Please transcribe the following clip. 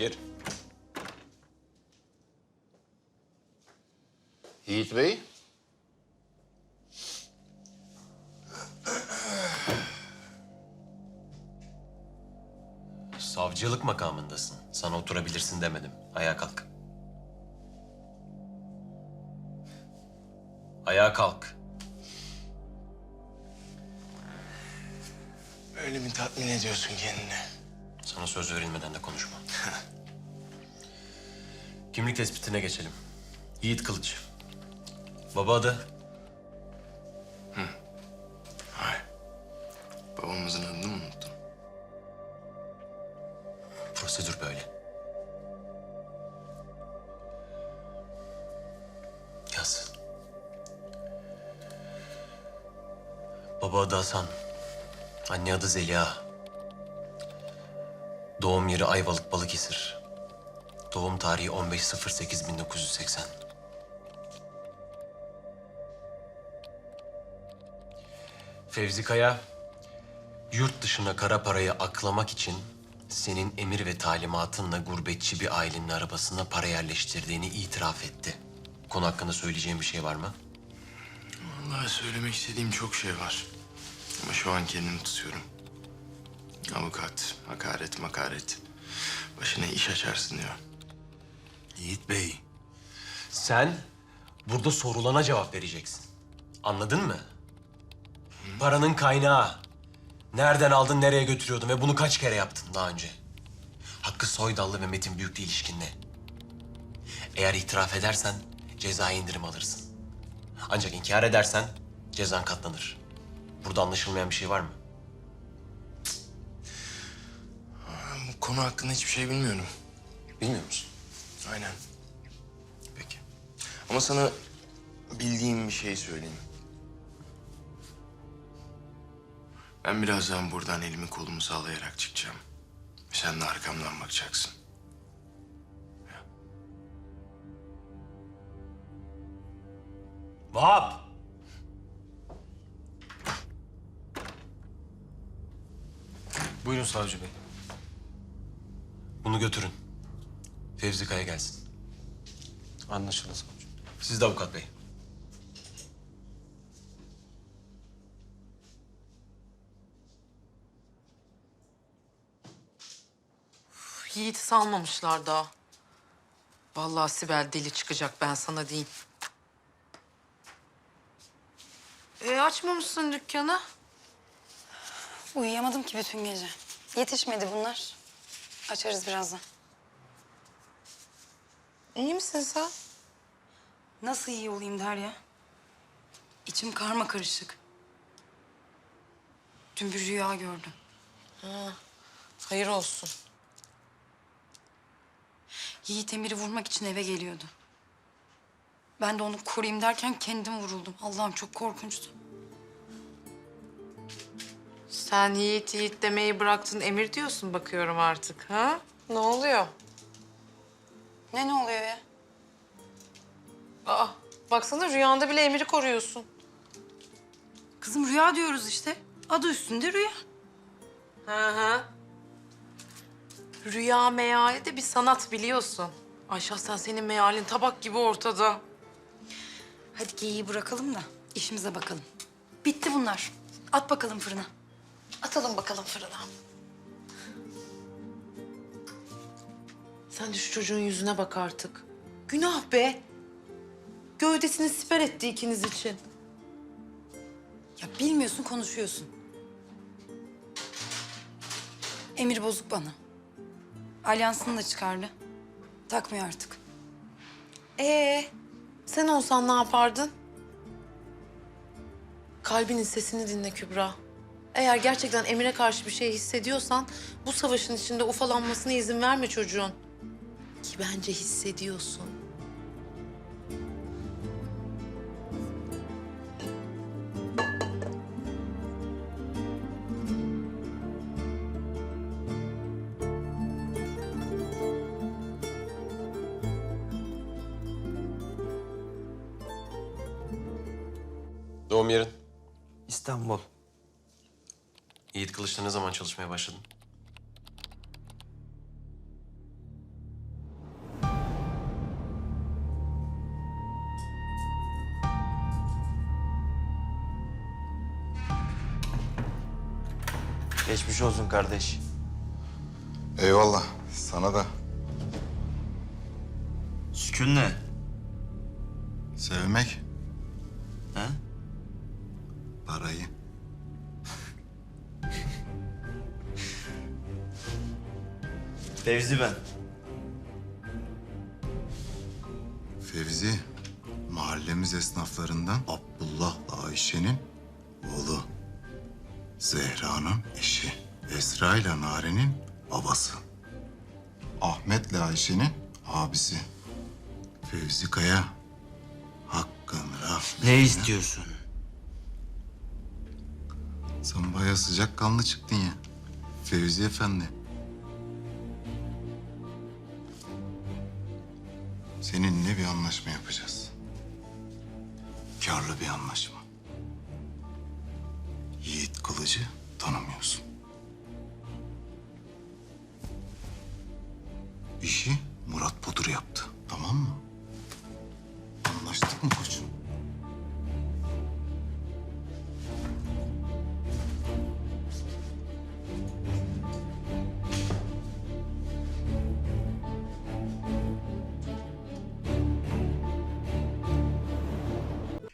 Gir. Yiğit Bey. Savcılık makamındasın. Sana oturabilirsin demedim. Ayağa kalk. Ayağa kalk. Öyle mi tatmin ediyorsun kendini? Sana söz verilmeden de konuşma. Kimlik tespitine geçelim. Yiğit Kılıç. Baba adı? Hayır. Babamızın adını mı unuttun? Prosedür böyle. Yaz. Baba adı Hasan. Anne adı Zeliha. Doğum yeri Ayvalık Balıkesir. Doğum tarihi 15.08.1980. Fevzi Kaya, yurt dışına kara parayı aklamak için senin emir ve talimatınla gurbetçi bir ailenin arabasına para yerleştirdiğini itiraf etti. Konu hakkında söyleyeceğim bir şey var mı? Vallahi söylemek istediğim çok şey var. Ama şu an kendimi tutuyorum. Avukat, hakaret, makaret. Başına iş açarsın diyor. Yiğit Bey. Sen burada sorulana cevap vereceksin. Anladın mı? Paranın kaynağı. Nereden aldın, nereye götürüyordun ve bunu kaç kere yaptın daha önce? Hakkı Soydallı ve Metin Büyük'le ilişkin ne? Eğer itiraf edersen cezai indirim alırsın. Ancak inkar edersen cezan katlanır. Burada anlaşılmayan bir şey var mı? Konu hakkında hiçbir şey bilmiyorum. Bilmiyor musun? Aynen. Peki. Ama sana bildiğim bir şey söyleyeyim. Ben birazdan buradan elimi kolumu sallayarak çıkacağım. Sen de arkamdan bakacaksın. Vahap! Buyurun savcı bey. Bunu götürün. Fevzi Kaya gelsin. Anlaşıldı. Siz de avukat bey. Yiğit'i salmamışlar daha. Vallahi Sibel deli çıkacak ben sana diyeyim. E açmamışsın dükkanı. Uyuyamadım ki bütün gece. Yetişmedi bunlar. Açarız birazdan. İyi misin sen? Nasıl iyi olayım Derya? İçim karma karışık. Dün bir rüya gördüm. Hayır olsun. Yiğit Emir'i vurmak için eve geliyordu. Ben de onu koruyayım derken kendim vuruldum. Allah'ım çok korkunçtu. Sen Yiğit Yiğit demeyi bıraktın Emir diyorsun bakıyorum artık. Ha? Ne oluyor? Ne ne oluyor ya? Aa baksana rüyanda bile Emir'i koruyorsun. Kızım rüya diyoruz işte. Adı üstünde rüya. Hı hı. Rüya meyali de bir sanat biliyorsun. Ay şahsen senin meyalin tabak gibi ortada. Hadi geyiği bırakalım da işimize bakalım. Bitti bunlar. At bakalım fırına. Atalım bakalım fırına. Sen de şu çocuğun yüzüne bak artık. Günah be. Gövdesini siper etti ikiniz için. Ya bilmiyorsun konuşuyorsun. Emir bozuk bana. Alyansını da çıkardı. Takmıyor artık. Ee, sen olsan ne yapardın? Kalbinin sesini dinle Kübra. Eğer gerçekten Emir'e karşı bir şey hissediyorsan... ...bu savaşın içinde ufalanmasına izin verme çocuğun. Ki bence hissediyorsun. Doğum yerin. İstanbul. Yiğit Kılıç'ta ne zaman çalışmaya başladın? Geçmiş olsun kardeş. Eyvallah. Sana da. Sükun ne? Sevmek. He? Parayı. Fevzi ben. Fevzi, mahallemiz esnaflarından Abdullah'la Ayşe'nin oğlu. Zehra'nın eşi. Esra ile Nare'nin babası. Ahmet'le Ayşe'nin abisi. Fevzi Kaya. Hakkın rahmetine. Ne istiyorsun? Sen baya sıcakkanlı çıktın ya. Fevzi Efendi. Seninle bir anlaşma yapacağız. Karlı bir anlaşma. Yiğit Kılıcı tanımıyorsun. İşi Murat Budur yaptı. Tamam mı? Anlaştık mı koçum?